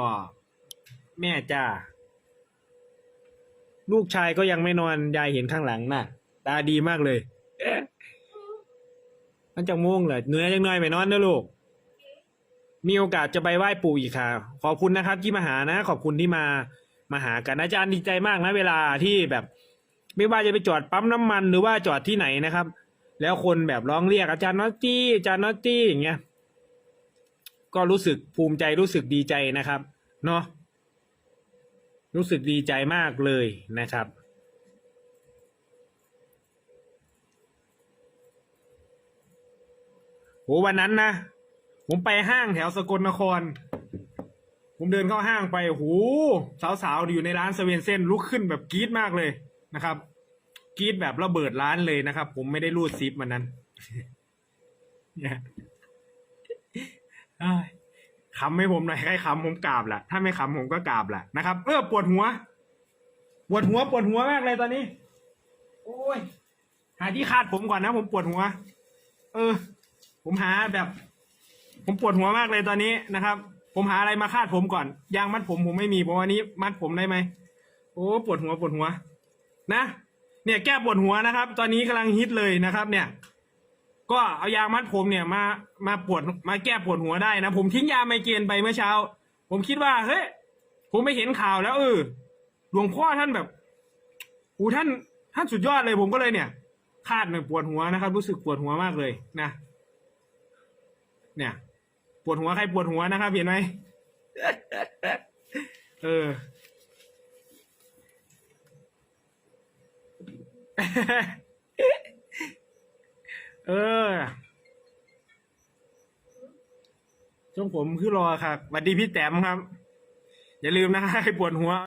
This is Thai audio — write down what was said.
ก็แม่จ้า ลูกชายก็ยังไม่นอน ยายเห็นข้างหลังน่ะ ตาดีมากเลย มันจะม่วงเหรอเหนื้อยังน้อยไปนอนนะลูก มีโอกาสจะไปไหว้ปู่อีกค่ะ ขอบคุณนะครับที่มาหานะ ขอบคุณที่มา มาหากันอาจารย์ดีใจมากนะ เวลาที่แบบ ไม่ว่าจะไปจอดปั๊มน้ำมันหรือว่าจอดที่ไหนนะครับ แล้วคนแบบร้องเรียกอาจารย์นอตตี้อาจารย์นอตตี้อย่างเงี้ย ก็รู้สึกภูมิใจรู้สึกดีใจนะครับเนาะรู้สึกดีใจมากเลยนะครับ โหวันนั้นนะ ผมไปห้างแถวสกลนคร ผมเดินเข้าห้างไปโหสาวๆอยู่ในร้านเซเว่นเซนลุกขึ้นแบบกรี๊ดมากเลยนะครับกรี๊ดแบบระเบิดร้านเลยนะครับ ผมไม่ได้รูดซิปมันนั้นเนี่ยเอ้ำให้ผมหน่อยใครขำผมกราบแหละถ้าไม่ขำผมก็กราบแหละนะครับ เออปวดหัว ปวดหัว ปวดหัวมากเลยตอนนี้ โอ้ย หาที่คาดผมก่อนนะ ผมปวดหัว เออ ผมหาแบบ ผมปวดหัวมากเลยตอนนี้นะครับ ผมหาอะไรมาคาดผมก่อนยางมัดผมผมไม่มีผมวันนี้ มัดผมได้ไหมโอ้ปวดหัวปวดหัว นะเนี่ยแก้ปวดหัวนะครับ ตอนนี้กำลังฮิตเลยนะครับ เนี่ย ก็เอายามัดผมเนี่ยมามาปวดมาแก้ปวดหัวได้นะ ผมทิ้งยาไมเกรนไปเมื่อเช้า ผมคิดว่าเฮ้ยผมไปเห็นข่าวแล้วเออหลวงพ่อท่านแบบอูท่านท่านสุดยอดเลยผมก็เลยเนี่ยคาดเนี่ยปวดหัวนะครับ รู้สึกปวดหัวมากเลยนะ เนี่ย ปวดหัวใครปวดหัวนะครับ เห็นไหมเออ เออช่วงผมคือรอครับสวัสดีพี่แต้มครับ อย่าลืมนะครับให้ปวดหัว